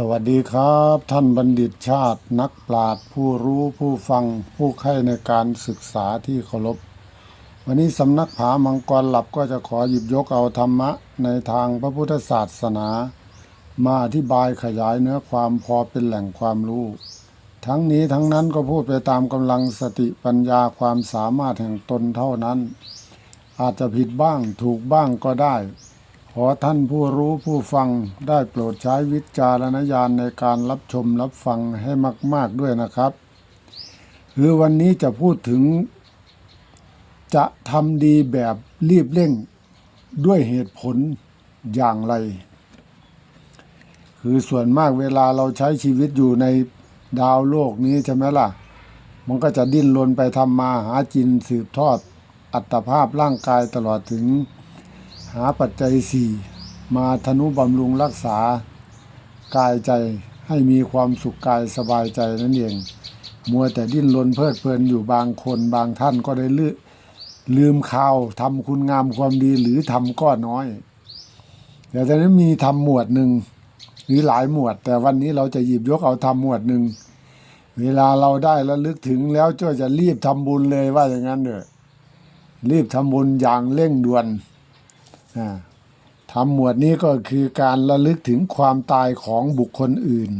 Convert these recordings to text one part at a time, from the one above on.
สวัสดีครับ ท่านบัณฑิตชาตินักปราชญ์ผู้รู้ผู้ฟังผู้ใคร่ในการศึกษาที่เคารพ วันนี้สำนักผามังกรหลับก็จะขอหยิบยกเอาธรรมะในทางพระพุทธศาสนา มาอธิบายขยายเนื้อความพอเป็นแหล่งความรู้ ทั้งนี้ทั้งนั้นก็พูดไปตามกำลังสติปัญญาความสามารถแห่งตนเท่านั้น อาจจะผิดบ้างถูกบ้างก็ได้ ขอท่านผู้รู้ผู้ฟังได้โปรดใช้วิจารณญาณในการรับชมรับฟังให้มาก ๆด้วยนะครับ คือวันนี้จะพูดถึง จะทำดีแบบรีบเร่งด้วยเหตุผลอย่างไร คือส่วนมากเวลาเราใช้ชีวิตอยู่ในดาวโลกนี้ใช่ไหมล่ะ มันก็จะดิ้นรนไปทำมาหาจินสืบทอดอัตภาพร่างกายตลอดถึง หาปัจจัยสี่มาธนุบำรุงรักษา กายใจให้มีความสุขกายสบายใจนั่นเอง มัวแต่ดิ้นรนเพลิดเพลินอยู่บางคนบางท่านก็ได้ลืลืมข่าวทำคุณงามความดีหรือทำก็น้อยแต่ตอนนี้มีทำหมวดหนึ่งหรือหลายหมวด แต่วันนี้เราจะหยิบยกเอาทำหมวดหนึ่งเวลาเราได้แล้วลึกถึงแล้วก็จะรีบทำบุญเลยว่าอย่างนั้นเถอะรีบทำบุญอย่างเร่งด่วน ทำหมวดนี้ก็คือการระลึกถึงความตายของบุคคลอื่น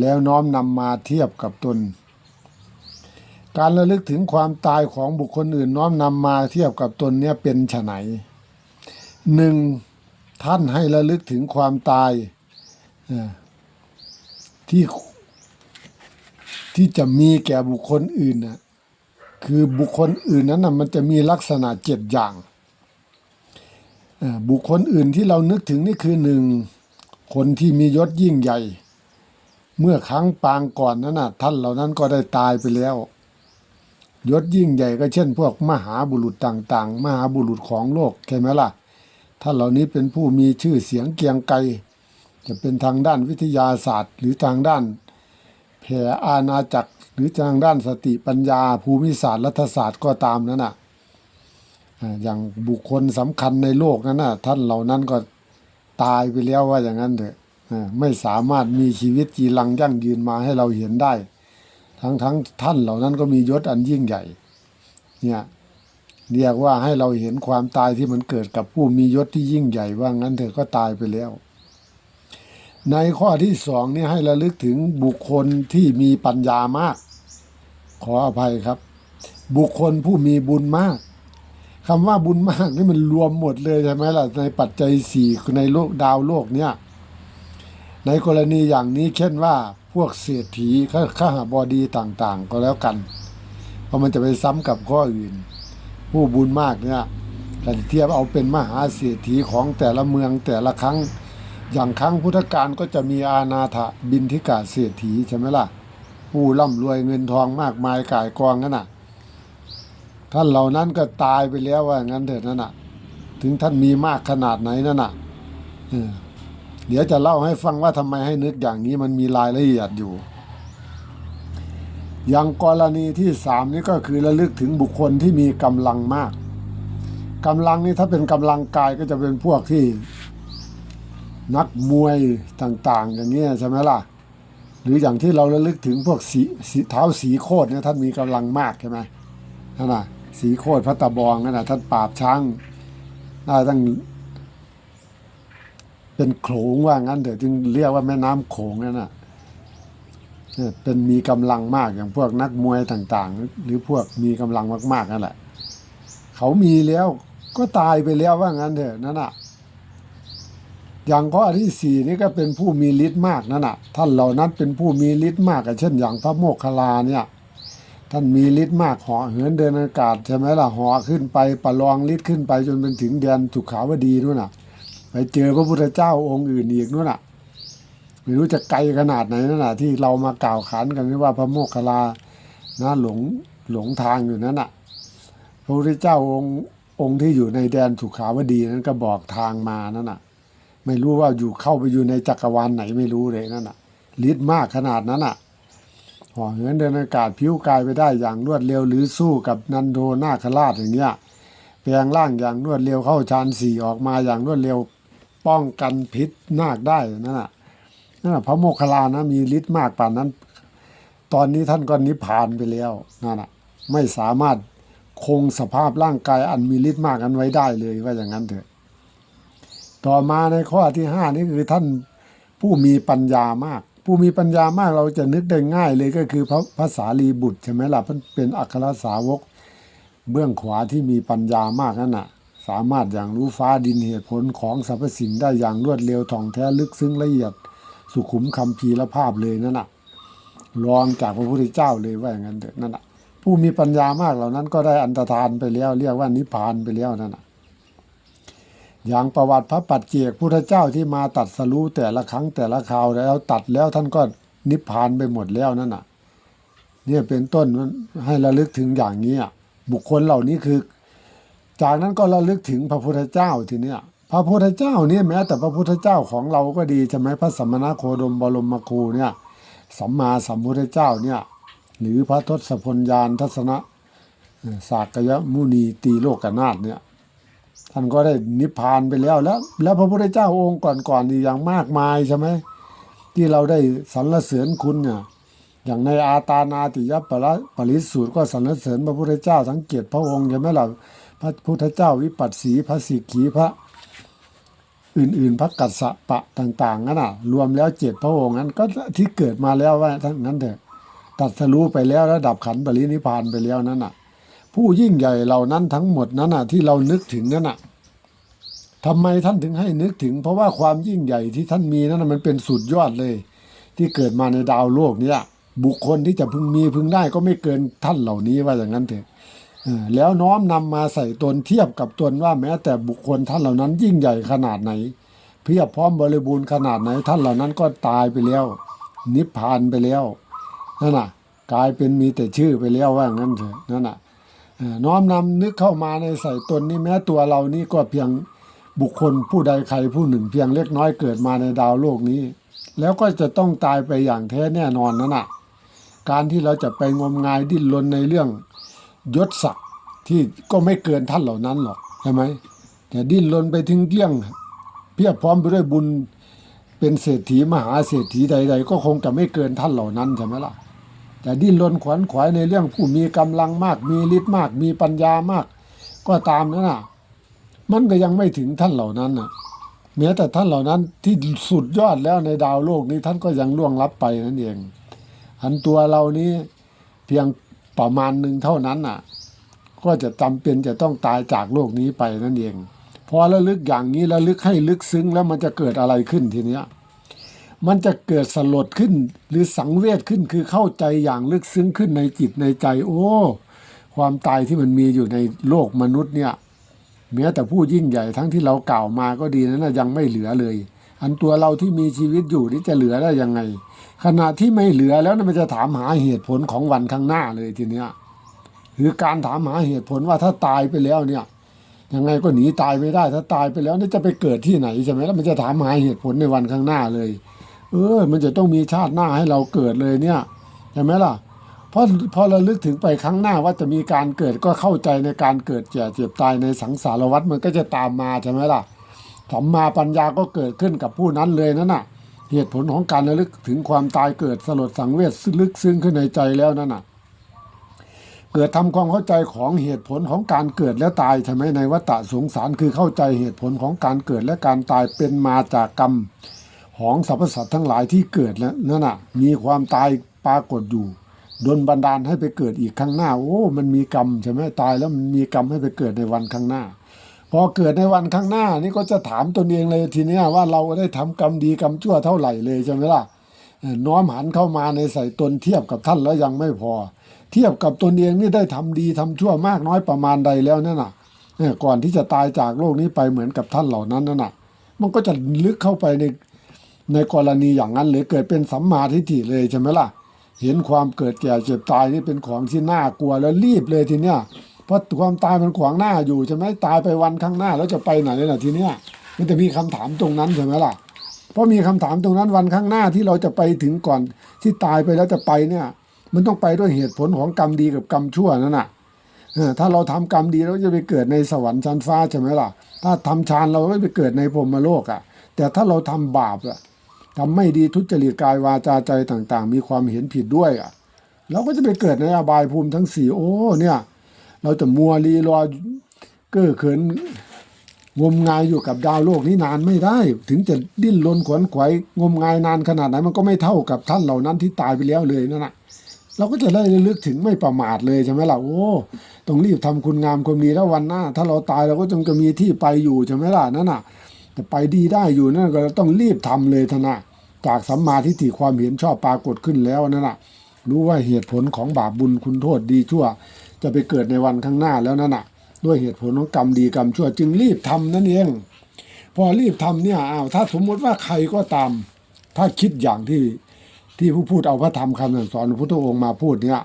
แล้วน้อมนำมาเทียบกับตน การระลึกถึงความตายของบุคคลอื่น น้อมนำมาเทียบกับตนเนี่ยเป็นไฉนหนึ่งท่านให้ระลึกถึงความตายที่ที่จะมีแก่บุคคลอื่นนะคือบุคคลอื่นนั้นนะมันจะมีลักษณะเจ็ดอย่าง บุคคลอื่นที่เรานึกถึงนี่คือหนึ่งคนที่มียศยิ่งใหญ่ เมื่อครั้งปางก่อนนั้นนะท่านเหล่านั้นก็ได้ตายไปแล้ว ยศยิ่งใหญ่ก็เช่น พวกมหาบุรุษต่างๆ มหาบุรุษของโลกใช่ไหมล่ะท่านเหล่านี้เป็นผู้มีชื่อเสียงเกียงไกรจะเป็นทางด้านวิทยาศาสตร์ หรือทางด้านแผ่อาณาจักร หรือทางด้านสติปัญญาภูมิศาสตร์รัฐศาสตร์ก็ตามนั้นน่ะ อย่างบุคคลสำคัญในโลกนั้นนะท่านเหล่านั้นก็ตายไปแล้วว่าอย่างนั้นเถอะไม่สามารถมีชีวิตจีรังยั่งยืนมาให้เราเห็นได้ ทั้งทั้งท่านเหล่านั้นก็มียศอันยิ่งใหญ่ เนี่ยเรียกว่าให้เราเห็นความตายที่มันเกิดกับผู้มียศที่ยิ่งใหญ่ว่างั้นเถอะก็ตายไปแล้ว ในข้อที่สองนี่ให้ระลึกถึงบุคคลที่มีปัญญามาก ขออภัยครับ บุคคลผู้มีบุญมาก คำว่าบุญมากนี่มันรวมหมดเลยใช่ไหมล่ะในปัจจัยสี่ในโลกดาวโลกเนี่ยในกรณีอย่างนี้เช่นว่าพวกเศรษฐีข้าข้าหาบดีต่างๆ ก็แล้วกัน เพราะมันจะไปซ้ำกับข้ออื่น ผู้บุญมากเนี่ยแต่เทียบเอาเป็นมหาเศรษฐีของแต่ละเมืองแต่ละครั้ง อย่างครั้งพุทธกาลก็จะมีอาณาถบินทิกาเศรษฐีใช่ไหมล่ะ ผู้ร่ำรวยเงินทองมากมายก่ายกองนั่นน่ะ ท่านเหล่านั้นก็ตายไปแล้วว่างั้นเถิดนั่นน่ะ ถึงท่านมีมากขนาดไหนนั่นน่ะเดี๋ยวจะเล่าให้ฟังว่าทำไมให้นึกอย่างนี้มันมีรายละเอียดอยู่ อย่างกรณีที่สามนี่ก็คือระลึกถึงบุคคลที่มีกำลังมากกำลังนี่ถ้าเป็นกำลังกายก็จะเป็นพวกที่นักมวยต่างๆ อย่างเงี้ยใช่ไหมล่ะ หรืออย่างที่เราระลึกถึงพวกสีสีเท้าสีโคตรเนี่ยท่านมีกำลังมากใช่ไหมนั่นน่ะ สีโคตรพระตะบองนั่นน่ะท่านปราบช้างได้ตั้งเป็นโขงว่างั้นเถอะจึงเรียกว่าแม่น้ำโขงนั่นน่ะเนี่ยเป็นมีกำลังมากอย่างพวกนักมวยต่างๆ หรือพวกมีกำลังมากๆนั่นแหละ เขามีแล้วก็ตายไปแล้วว่างั้นเถอะนั่นน่ะ อย่างข้อที่สี่นี่ก็เป็นผู้มีฤทธิ์มากนั่นน่ะ ท่านเหล่านั้นเป็นผู้มีฤทธิ์มากเช่นอย่างพระโมคคัลลาเนี่ย ท่านมีฤทธิ์มากเหาะเหินเดินอากาศใช่ไหมล่ะเหาะขึ้นไปประลองฤทธิ์ขึ้นไปจนเป็นถึงแดนสุขาวดีนู่นน่ะ ไปเจอพระพุทธเจ้าองค์อื่นอีกนู่นน่ะไม่รู้จะไกลขนาดไหนนั่นน่ะที่เรามากล่าวขานกันว่าพระโมคคัลลานะหลงหลงทางอยู่นั่นน่ะ พระพุทธเจ้าองค์องค์ที่อยู่ในแดนสุขาวดีนั้นก็บอกทางมานั่นน่ะ ไม่รู้ว่าอยู่เข้าไปอยู่ในจักรวาลไหนไม่รู้เลยนั่นน่ะฤทธิ์มากขนาดนั้นน่ะ ห่อเหินเดินอากาศผิวกายไปได้อย่างรวดเร็วหรือสู้กับนันโดนาคราชอย่างเงี้ยแปลงร่างอย่างรวดเร็วเข้าฌานสี่ออกมาอย่างรวดเร็วป้องกันพิษนาคได้นั่นน่ะนั่นแหะพระโมคคัลลานะมีฤทธิ์มากป่านนั้น ตอนนี้ท่านก็นิพพานไปแล้วนั่นแหะไม่สามารถคงสภาพร่างกายอันมีฤทธิ์มากนั้นไว้ได้เลยว่าอย่างนั้นเถอะ ต่อมาในข้อที่ห้านี่คือท่านผู้มีปัญญามาก ผู้มีปัญญามากเราจะนึกได้ง่ายเลยก็คือพระภาษาลีบุตรใช่ไหมล่ะเพิ่นเป็นอัครสาวก เบื้องขวาที่มีปัญญามากนั่นน่ะ สามารถอย่างรู้ฟ้าดินเหตุผลของสรรพสิ่งได้อย่างรวดเร็วท่องแท้ลึกซึ้งละเอียดสุขุมคำพีละภาพเลยนั่นน่ะรองจากพระพุทธเจ้าเลยว่าอย่างนั้นเถอะนั่นน่ะผู้มีปัญญามากเหล่านั้นก็ได้อันตรธานไปแล้ว เรียกว่านิพพานไปแล้วนั่นน่ะ อย่างประวัติพระปัจเจกพุทธเจ้าที่มาตัดสรู้แต่ละครั้งแต่ละคราวแล้วตัดแล้วท่านก็นิพพานไปหมดแล้วนั่นน่ะ เนี่ยเป็นต้นให้ระลึกถึงอย่างนี้อะบุคคลเหล่านี้คือ จากนั้นก็ระลึกถึงพระพุทธเจ้าทีเนี้ยพระพุทธเจ้าเนี่ยแม้แต่พระพุทธเจ้าของเราก็ดีใช่ไหมพระสมณโคดมบรมครูเนี่ยสัมมาสัมพุทธเจ้าเนี่ยหรือพระทศพลยานทัศนะสากยมุนีตีโลกนาถเนี่ย ท่านก็ได้นิพพานไปแล้วแล้ว แล้วพระพุทธเจ้าองค์ก่อนๆนี่อย่างมากมายใช่ไหมที่เราได้สรรเสริญคุณเนี่ยอย่างในอาตานาติยปรปริสูตรก็สรรเสริญพระพุทธเจ้าทั้งเกตพระองค์ใช่ไหมล่ะพระพุทธเจ้าวิปัสสีพระสิกขีพระ อื่นๆ พระกัสสปะต่างๆนั่นน่ะ รวมแล้วเจ็ดพระองค์นั้นก็ที่เกิดมาแล้วว่าทั้งนั้นเถอะตัดสรู้ไปแล้วแล้วดับขันปรินิพพานไปแล้วนั่นน่ะ ผู้ยิ่งใหญ่เหล่านั้นทั้งหมดนั้นน่ะ ที่เรานึกถึงนั่นน่ะทำไมท่านถึงให้นึกถึง เพราะว่าความยิ่งใหญ่ที่ท่านมีนั้นมันเป็นสุดยอดเลย ที่เกิดมาในดาวโลกเนี้ยบุคคลที่จะพึงมีพึงได้ก็ไม่เกินท่านเหล่านี้ว่าอย่างนั้นเถอะแล้วน้อมนำมาใส่ตนเทียบกับตนว่าแม้ แต่บุคคลท่านเหล่านั้นยิ่งใหญ่ขนาดไหน เพียบพร้อมบริบูรณ์ขนาดไหนท่านเหล่านั้นก็ตายไปแล้ว นิพพานไปแล้วนั่นน่ะ กลายเป็นมีแต่ชื่อไปแล้วว่างั้นเถอะนั่นน่ะ น้อมนำนึกเข้ามาในใส่ตนนี่แม้ตัวเรานี่ก็เพียงบุคคลผู้ใดใครผู้หนึ่งเพียงเล็กน้อยเกิดมาในดาวโลกนี้ แล้วก็จะต้องตายไปอย่างแท้แน่นอนนั่นน่ะการที่เราจะไปงมงายดิ้นรนในเรื่องยศศักดิ์ที่ก็ไม่เกินท่านเหล่านั้นหรอกใช่ไหมแต่ดิ้นรนไปถึงเกลี้ยงเพียบพร้อมไปด้วยบุญเป็นเศรษฐีมหาเศรษฐีใด ๆ ก็คงจะไม่เกินท่านเหล่านั้นใช่ไหมล่ะ แต่ดิ้นรนขวนขวายในเรื่องผู้มีกำลังมาก มีฤทธิ์มาก มีปัญญามาก ก็ตามนั่นน่ะ มันก็ยังไม่ถึงท่านเหล่านั้นน่ะแม้แต่ท่านเหล่านั้นที่สุดยอดแล้วในดาวโลกนี้ท่านก็ยังล่วงลับไปนั่นเอง อันตัวเรานี้เพียงประมาณหนึ่งเท่านั้นน่ะ ก็จะจำเป็นจะต้องตายจากโลกนี้ไปนั่นเอง พอระลึกอย่างนี้ระลึกให้ลึกซึ้งแล้วมันจะเกิดอะไรขึ้นทีเนี้ย มันจะเกิดสลดขึ้น หรือสังเวชขึ้นคือเข้าใจอย่างลึกซึ้งขึ้นในจิตในใจ โอ้ ความตายที่มันมีอยู่ในโลกมนุษย์เนี่ยแม้แต่ผู้ยิ่งใหญ่ทั้งที่เรากล่าวมาก็ดีนั้นนะยังไม่เหลือเลย อันตัวเราที่มีชีวิตอยู่นี่จะเหลือได้ยังไง ขณะที่ไม่เหลือแล้วนะมันจะถามหาเหตุผลของวันข้างหน้าเลยทีเนี้ยหรือการถามหาเหตุผลว่าถ้าตายไปแล้วเนี่ยยังไงก็หนีตายไม่ได้ ถ้าตายไปแล้วนี่จะไปเกิดที่ไหนใช่ไหมแล้วมันจะถามหาเหตุผลในวันข้างหน้าเลย เออ มันจะต้องมีชาติหน้าให้เราเกิดเลยเนี่ยใช่ไหมล่ะเพราะพอเราลึกถึงไปครั้งหน้าว่าจะมีการเกิดก็เข้าใจในการเกิดแก่เจ็บตายในสังสารวัฏมันก็จะตามมาใช่ไหมล่ะสัมมาปัญญาก็เกิดขึ้นกับผู้นั้นเลยนั่นน่ะ เหตุผลของการระลึกถึงความตายเกิดสลดสังเวชลึกซึ้งขึ้นในใจแล้วนั่นน่ะ เกิดทำความเข้าใจของเหตุผลของการเกิดและตายใช่ไหมในวัฏสงสารคือเข้าใจเหตุผลของการเกิดและการตายเป็นมาจากกรรม ของสรรพสัตว์ทั้งหลายที่เกิดแล้วนั่นน่ะ มีความตายปรากฏอยู่ดนบันดาลให้ไปเกิดอีกข้างหน้า โอ้ มันมีกรรมใช่ไหมตายแล้วมันมีกรรมให้ไปเกิดในวันข้างหน้า พอเกิดในวันข้างหน้า นี่ก็จะถามตนเองเลยทีนี้ว่าเราได้ทำกรรมดีกรรมชั่วเท่าไหร่เลยใช่ไหมล่ะน้อมหันเข้ามาในใส่ตนเทียบกับท่านแล้วยังไม่พอ เทียบกับตนเองนี่ได้ทำดีทำชั่วมากน้อยประมาณใดแล้วนั่นน่ะเอ่อก่อนที่จะตายจากโลกนี้ไปเหมือนกับท่านเหล่านั้นนั่นน่ะ มันก็จะลึกเข้าไปใน ในกรณีอย่างนั้นเลยเกิดเป็นสัมมาทิฏฐิเลยใช่ไหมล่ะ เห็นความเกิดแก่เจ็บตายนี่เป็นของที่น่ากลัวแล้วรีบเลยทีเนี้ยเพราะความตายมันขวางหน้าอยู่ใช่ไหมตายไปวันข้างหน้าแล้วจะไปไหนล่ะทีเนี้ยมันจะมีคำถามตรงนั้นใช่ไหมล่ะ เพราะมีคำถามตรงนั้นวันข้างหน้าที่เราจะไปถึงก่อนที่ตายไปแล้วจะไปเนี่ย มันต้องไปด้วยเหตุผลของกรรมดีกับกรรมชั่วนั่นน่ะถ้าเราทำกรรมดีเราจะไปเกิดในสวรรค์ชั้นฟ้าใช่ไหมล่ะ ถ้าทำฌานเราก็ไปเกิดในพรมโลกอะ แต่ถ้าเราทำบาปอะ ทำไม่ดีทุจริตกายวาจาใจต่างๆ มีความเห็นผิดด้วยอะเราก็จะไปเกิดในอบายภูมิทั้งสี่โอ้เนี่ย เราจะมัวรีรอเก้อเขินงมงายอยู่กับดาวโลกนี้นานไม่ได้ ถึงจะดิ้นรนขวนขวายงมงายนานขนาดไหนมันก็ไม่เท่ากับท่านเหล่านั้นที่ตายไปแล้วเลยนั่นน่ะเราก็จะได้ระลึกถึงไม่ประมาทเลยใช่ไหมล่ะโอ้ต้องรีบทำคุณงามความดีแล้ววันหน้า ถ้าเราตายเราก็จงจะมีที่ไปอยู่ใช่ไหมล่ะนั่นน่ะ ไปดีได้อยู่นั่นก็ต้องรีบทำเลยท่านะจากสัมมาทิฏฐิความเห็นชอบปรากฏขึ้นแล้วนั่นน่ะรู้ว่าเหตุผลของบาปบุญคุณโทษดีชั่ว จะไปเกิดในวันข้างหน้าแล้วนั่นน่ะด้วยเหตุผลของกรรมดีกรรมชั่ว จึงรีบทำนั่นเองพอรีบทำเนี่ยอ้าวถ้าสมมติว่าใครก็ตาม ถ้าคิดอย่างที่ที่ผู้พูดเอาพระธรรมคำสอนพระพุทธองค์มาพูดเนี่ย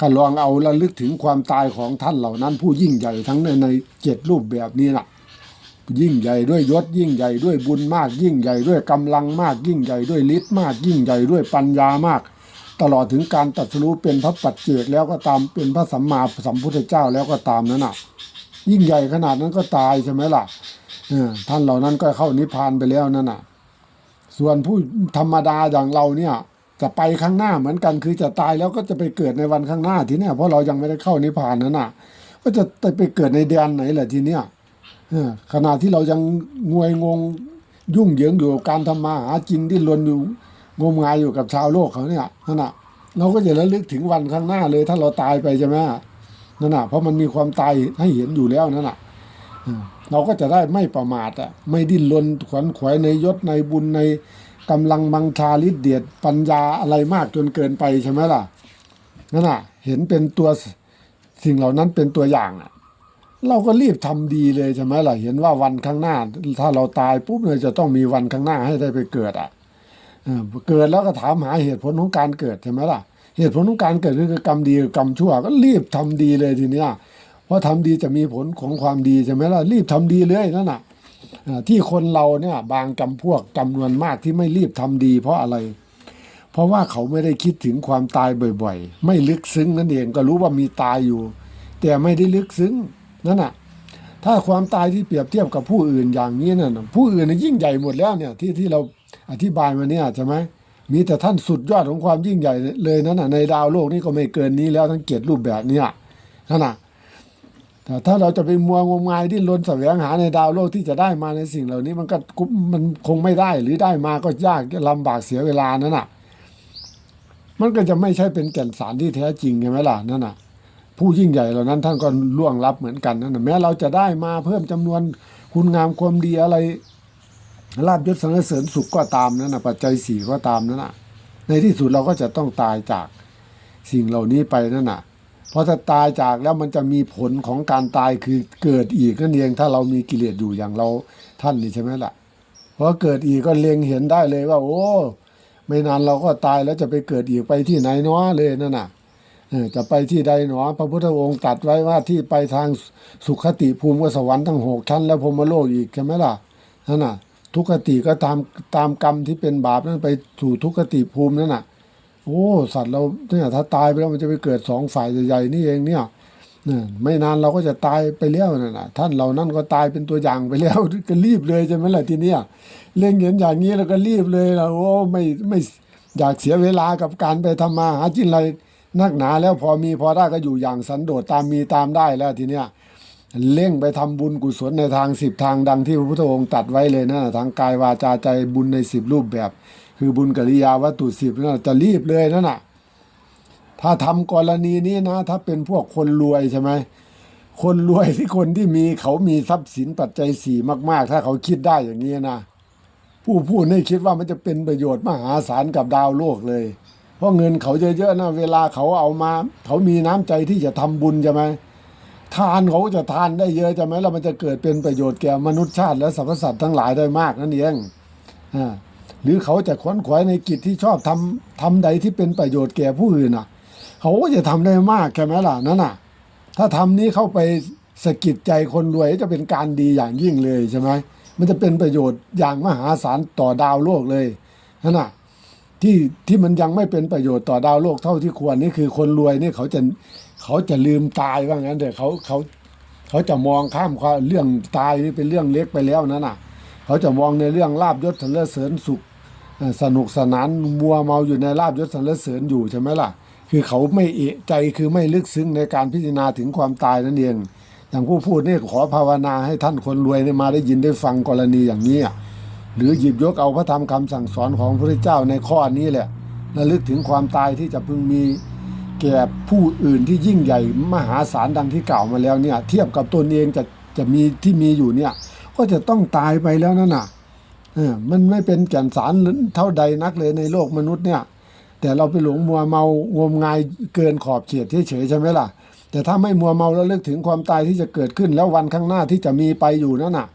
ก็ลองเอาระลึกถึงความตายของท่านเหล่านั้น ผู้ยิ่งใหญ่ทั้งในในเจ็ดรูปแบบนี้น่ะ ยิ่งใหญ่ด้วยยศยิ่งใหญ่ด้วยบุญมาก ยิ่งใหญ่ด้วยกำลังมาก ยิ่งใหญ่ด้วยฤทธิ์มาก ยิ่งใหญ่ด้วยปัญญามาก ตลอดถึงการตัดสู้เป็นพระปัจเจกแล้วก็ตามเป็นพระสัมมาสัมพุทธเจ้าแล้วก็ตามนั้นน่ะ ยิ่งใหญ่ขนาดนั้นก็ตายใช่ไหมล่ะท่านเหล่านั้นก็เข้านิพพานไปแล้วนั่นน่ะ ส่วนผู้ธรรมดาอย่างเราเนี่ยจะไปข้างหน้าเหมือนกันคือจะตายแล้วก็จะไปเกิดในวันข้างหน้าทีเนี้ยเพราะเรายังไม่ได้เข้านิพพานนั้นน่ะ ก็จะไปเกิดในแดนไหนแหละทีเนี้ย ขณะที่เรายังงวยงงยุ่งเหยิงอยู่กับการทำมาหากินดิ้นรนอยู่งมงายอยู่กับชาวโลกเขาเนี่ยนั่นน่ะเราก็จะระลึกถึงวันข้างหน้าเลย ถ้าเราตายไปใช่ไหมนั่นน่ะเพราะมันมีความตายให้เห็นอยู่แล้วนั่นน่ะเราก็จะได้ไม่ประมาทอะไม่ดิ้นรนขวนขวายในยศในบุญในกำลังบังชาฤทธิ์เดียดปัญญาอะไรมากจนเกินไปใช่ไหมล่ะนั่นน่ะ เห็นเป็นตัวสิ่งเหล่านั้นเป็นตัวอย่างอะ เราก็รีบทำดีเลยใช่ไหมล่ะเห็นว่าวันข้างหน้า ถ้าเราตายปุ๊บเลยจะต้องมีวันข้างหน้าให้ได้ไปเกิดอะเกิดแล้วก็ถามหาเหตุผลของการเกิดใช่ไหมล่ะ เหตุผลของการเกิดคือกรรมดีกรรมชั่ว ก็รีบทำดีเลยทีเนี้ยเพราะทำดีจะมีผลของความดีใช่ไหมล่ะรีบทำดีเลยนั่นน่ะที่คนเราเนี่ยบางจำพวกจำนวนมากที่ไม่รีบทำดี เพราะอะไร เพราะว่าเขาไม่ได้คิดถึงความตายบ่อย ๆ ไม่ลึกซึ้งนั่นเองก็รู้ว่ามีตายอยู่ แต่ไม่ได้ลึกซึ้ง นั่นน่ะถ้าความตายที่เปรียบเทียบกับผู้อื่นอย่างนี้น่ะผู้อื่นยิ่งใหญ่หมดแล้วเนี่ยที่ที่เราอธิบายมาเนี่ยใช่ไหมมีแต่ท่านสุดยอดของความยิ่งใหญ่เลยนั่นน่ะในดาวโลกนี้ก็ไม่เกินนี้แล้วทั้งเกียรติรูปแบบเนี้ยนั่นน่ะแต่ถ้าเราจะไปมัวงมงายที่ลนแสวงหาในดาวโลกที่จะได้มาในสิ่งเหล่านี้มันก็มันคงไม่ได้หรือได้มาก็ยากลำบากเสียเวลานั่นน่ะ มันก็จะไม่ใช่เป็นแก่นสารที่แท้จริงใช่ไหมล่ะนั่นน่ะ ผู้ยิ่งใหญ่เหล่านั้นท่านก็ล่วงลับเหมือนกันนะแม้เราจะได้มาเพิ่มจำนวนคุณงามความดีอะไรลาบยศสรรเสริญสุขก็ตามนั่นนะปัจจัยสี่ก็ตามนั่นนะในที่สุดเราก็จะต้องตายจากสิ่งเหล่านี้ไปนั่นน่ะเพราะถ้าตายจากแล้วมันจะมีผลของการตายคือเกิดอีกนั่นเองถ้าเรามีกิเลสอยู่อย่างเราท่านนี่ใช่ไหมล่ะเพราะเกิดอีกก็เล็งเห็นได้เลยว่า โอ้ ไม่นานเราก็ตายแล้วจะไปเกิดอีกไปที่ไหนเนาะเลยนั่นน่ะ จะไปที่ใดหนอ พระพุทธองค์ตัดไว้ว่าที่ไปทางสุขติภูมิก็สวรรค์ทั้งหกชั้น แล้วพรมโลกอีกใช่ไหมล่ะนั่นน่ะ ทุกขติก็ตามตามกรรมที่เป็นบาปนั้นไปสู่ทุกขติภูมินั่นน่ะ โอ้ สัตว์เราเนี่ยถ้าตายไปแล้วมันจะไปเกิดสองฝ่ายใหญ่ๆนี่เองเนี่ยนี่ไม่นานเราก็จะตายไปแล้วนั่นน่ะ ท่านเหล่านั้นก็ตายเป็นตัวอย่างไปแล้วก็รีบเลยใช่ไหมล่ะทีเนี้ยเล่งเห็นอย่างนี้แล้วก็รีบเลยละโอ้ไม่ไม่อยากเสียเวลากับการไปทำมาหาจินอะไร นักหนาแล้วพอมีพอได้ก็อยู่อย่างสันโดษตามมีตามได้แล้วทีเนี้ยเร่งไปทำบุญกุศลในทางสิบทางดังที่พระพุทธองค์ตัดไว้เลยนะทางกายวาจาใจบุญในสิบรูปแบบ คือบุญกิริยาวัตถุสิบนั่นนะจะรีบเลยนั่นน่ะถ้าทำกรณีนี้นะ ถ้าเป็นพวกคนรวยใช่ไหมคนรวยที่คนที่มีเขามีทรัพย์สินปัจจัยสี่มาก ๆ ถ้าเขาคิดได้อย่างนี้นะ ผู้พูดนี่คิดว่ามันจะเป็นประโยชน์มหาศาลกับดาวโลกเลย เพราะเงินเขาเยอะๆนะเวลาเขาเอามา เขามีน้ำใจที่จะทำบุญใช่ไหมทานเขาจะทานได้เยอะใช่ไหมแล้วมันจะเกิดเป็นประโยชน์แก่มนุษยชาติ และสรรพสัตว์ทั้งหลายได้มากนั่นเองอหรือเขาจะขวนขวายในกิจที่ชอบทำทำใดที่เป็นประโยชน์แก่ผู้อื่นน่ะ เขาก็จะทำได้มากใช่ไหมล่ะนั่นน่ะ ถ้าทำนี้เข้าไปสะกิดใจคนรวยจะเป็นการดีอย่างยิ่งเลยใช่ไหมมันจะเป็นประโยชน์อย่างมหาศาลต่อดาวโลกเลยนั่นน่ะ ที่ที่มันยังไม่เป็นประโยชน์ต่อดาวโลกเท่าที่ควรนี่คือคนรวยนี่เขาจะเขาจะลืมตายว่างั้นเถอะเขาเขาเขาจะมองข้ามความเรื่องตายนี่เป็นเรื่องเล็กไปแล้วนั่นน่ะ เขาจะมองในเรื่องลาบยศสรรเสริญสุขสนุกสนานมัวเมาอยู่ในลาบยศสรรเสริญอยู่ใช่ไหมล่ะ คือเขาไม่เอะใจคือไม่ลึกซึ้งในการพิจารณาถึงความตายนั่นเองอย่างผู้พูดนี่ขอภาวนาให้ท่านคนรวยเนี่ยมาได้ยินได้ฟังกรณีอย่างนี้อะ หรือหยิบยกเอาพระธรรมคำสั่งสอนของพระเจ้าในข้อนี้แหละระลึกถึงความตายที่จะพึงมีแก่ผู้อื่นที่ยิ่งใหญ่มหาศาลดังที่กล่าวมาแล้วเนี่ย เทียบกับตนเองจะจะมีที่มีอยู่เนี่ย ก็จะต้องตายไปแล้วนั่นน่ะเออมันไม่เป็นแก่นสารเท่าใดนักเลยในโลกมนุษย์เนี่ย แต่เราไปหลงมัวเมางมงายเกินขอบเขตเฉยใช่ไหมล่ะ แต่ถ้าไม่มัวเมาแล้วเลิกถึงความตายที่จะเกิดขึ้นแล้ววันข้างหน้าที่จะมีไปอยู่นั่นน่ะ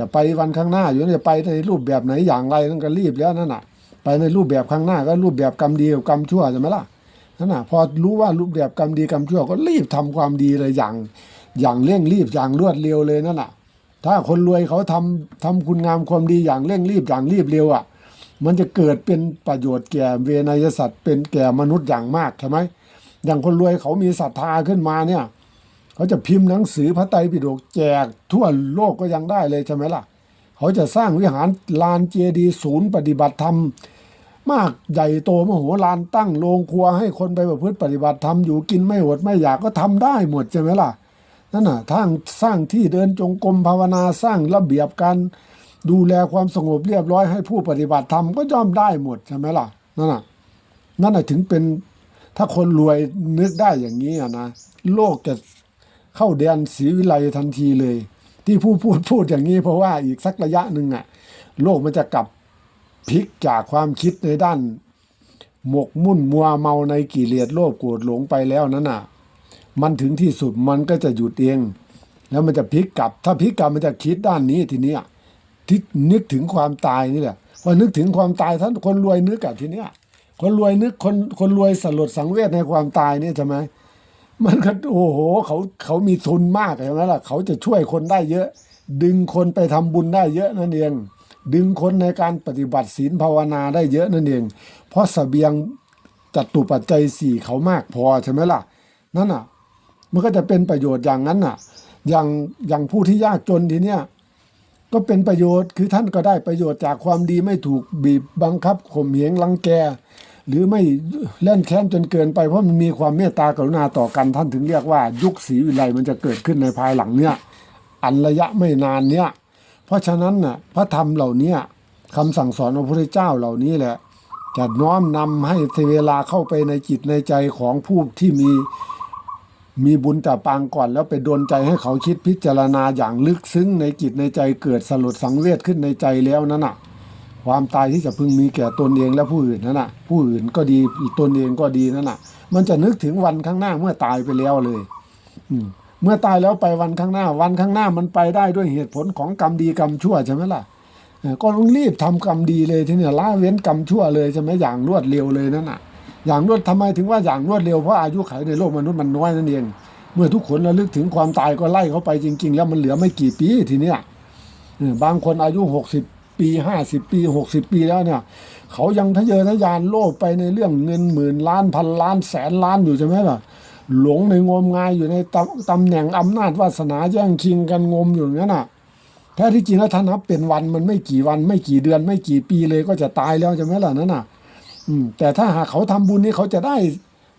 จะไปวันข้างหน้าอยู่นั่นจะไปในรูปแบบไหนอย่างไรนั่นก็รีบแล้วนั่นน่ะ ไปในรูปแบบข้างหน้าก็รูปแบบกรรมดีกับกรรมชั่วใช่ไหมล่ะนั่นน่ะพอรู้ว่ารูปแบบกรรมดีกรรมชั่วก็รีบทำความดีเลยอย่าง อย่างเร่งรีบอย่างรวดเร็วเลยนั่นน่ะ ถ้าคนรวยเขาทำทำคุณงามความดีอย่างเร่งรีบอย่างรีบเร็วอะ มันจะเกิดเป็นประโยชน์แก่เวนยสัตว์เป็นแก่มนุษย์อย่างมากใช่ไหมอย่างคนรวยเขามีศรัทธาขึ้นมาเนี่ย เขาจะพิมพ์หนังสือพระไตรปิฎกแจกทั่วโลกก็ยังได้เลยใช่ไหมล่ะ เขาจะสร้างวิหารลานเจดีศูนย์ปฏิบัติธรรม มากใหญ่โตมโหฬารตั้งโรงครัวให้คนไปประพฤติปฏิบัติธรรมอยู่กินไม่อดไม่อยากก็ทำได้หมดใช่ไหมล่ะนั่นน่ะทางสร้างที่เดินจงกรมภาวนาสร้างระเบียบการดูแลความสงบเรียบร้อยให้ผู้ปฏิบัติธรรมก็ย่อมได้หมดใช่ไหมล่ะนั่นน่ะนั่นน่ะถึงเป็นถ้าคนรวยนึกได้อย่างนี้นะโลกจะ เข้าแดนศรีวิไลทันทีเลย ที่ผู้พูดพูดอย่างนี้ เพราะว่าอีกสักระยะหนึ่งอะ โลกมันจะกลับพลิกจากความคิดในด้าน หมกมุ่นมัวเมาในกิเลสโลภโกรธหลงไปแล้วนั่นน่ะ มันถึงที่สุดมันก็จะหยุดเอง แล้วมันจะพลิกกลับ ถ้าพลิกกลับมันจะคิดด้านนี้ทีเนี้ยที่นึกถึงความตายนี่แหละพอนึกถึงความตายท่านคนรวยนึกอะทีเนี้ยคนรวยนึกคนคนรวยสลดสังเวชในความตายเนี่ยใช่ไหม มันก็โอ้โหเขาเขามีทุนมากใช่ไหล่ะเขาจะช่วยคนได้เยอะ ดึงคนไปทำบุญได้เยอะนั่นเองดึงคนในการปฏิบัติศีลภาวนาได้เยอะนั่นเอง เพราะเสบียงจัตุปัจจัยสี่เขามากพอใช่ไหมล่ะ นั่นอะ มันก็จะเป็นประโยชน์อย่างนั้นน่ะ อย่างอย่างผู้ที่ยากจนทีเนี้ยก็เป็นประโยชน์คือท่านก็ได้ประโยชน์จากความดีไม่ถูกบีบบังคับข่มเหงรังแก หรือไม่เล่นแค้นจนเกินไปเพราะมันมีความเมตตากรุณาต่อกันท่านถึงเรียกว่า ยุคศรีวิไลมันจะเกิดขึ้นในภายหลังเนี่ยอันระยะไม่นานเนี่ยเพราะฉะนั้นน่ะพระธรรมเหล่านี้คำสั่งสอนของพระพุทธเจ้าเหล่านี้แหละจะน้อมนำให้เวลาเข้าไปในจิตในใจของผู้ที่มีมีบุญแต่ปางก่อน แล้วไปดนใจให้เขาคิดพิจารณาอย่างลึกซึ้งในจิตในใจเกิดสลดสังเวชขึ้นในใจแล้วนั่นน่ะ ความตายที่จะพึงมีแก่ตนเองและผู้อื่นนั่นน่ะ ผู้อื่นก็ดีตนเองก็ดีนั่นน่ะ มันจะนึกถึงวันข้างหน้าเมื่อตายไปแล้วเลย อืมเมื่อตายแล้วไปวันข้างหน้า วันข้างหน้ามันไปได้ด้วยเหตุผลของกรรมดีกรรมชั่วใช่ไหมล่ะก็ต้องรีบทำกรรมดีเลยทีเนี้ยละเว้นกรรมชั่วเลยใช่ไหมอย่างรวดเร็วเลยนั่นน่ะ อย่างรวดทำไมถึงว่าอย่างรวดเร็วเพราะอายุขัยในโลกมนุษย์มันน้อยนั่นเองเมื่อทุกคนระลึกถึงความตายก็ไล่เขาไปจริง ๆ แล้วมันเหลือไม่กี่ปีทีเนี้ยบางคนอายุหกสิบ ปีห้าสิบปีหกสิบปีแล้วเนี่ย เขายังทะเยอทะยานโลภไปในเรื่องเงินหมื่นล้านพันล้านแสนล้านอยู่ใช่ไหมล่ะหลงในงมงายอยู่ในตำตำแหน่งอำนาจวาสนาแย่งชิงกันงมอยู่อย่างนั้นน่ะแท้ที่จริงแล้วท่านนับเป็นวันมันไม่กี่วัน ไม่กี่เดือน ไม่กี่ปีเลยก็จะตายแล้วใช่ไหมล่ะนั่นน่ะ อืม แต่ถ้าหากเขาทำบุญนี่เขาจะได้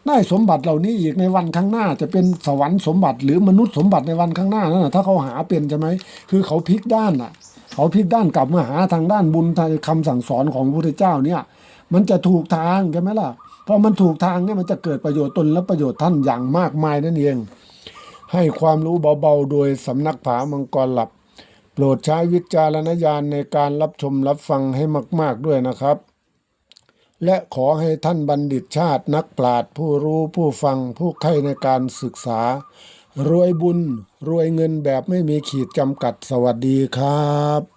ได้สมบัติเหล่านี้อีกในวันข้างหน้าจะเป็นสวรรค์สมบัติหรือมนุษย์สมบัติในวันข้างหน้านั่นน่ะถ้าเขาหาเป็นใช่ไหมคือเขาพลิกด้านน่ะ เขาพลิกด้านกลับมาหาทางด้านบุญทางคำสั่งสอนของพระพุทธเจ้าเนี่ย มันจะถูกทางใช่ไหมล่ะพอมันถูกทางเนี่ยมันจะเกิดประโยชน์ตนและประโยชน์ท่านอย่างมากมายนั่นเอง ให้ความรู้เบาๆโดยสำนักผามังกรหลับ โปรดใช้วิจารณญาณในการรับชมรับฟังให้มาก ๆด้วยนะครับ และขอให้ท่านบัณฑิตชาตินักปราชญ์ผู้รู้ผู้ฟังผู้ใคร่ในการศึกษา รวยบุญ รวยเงินแบบไม่มีขีดจำกัดสวัสดีครับ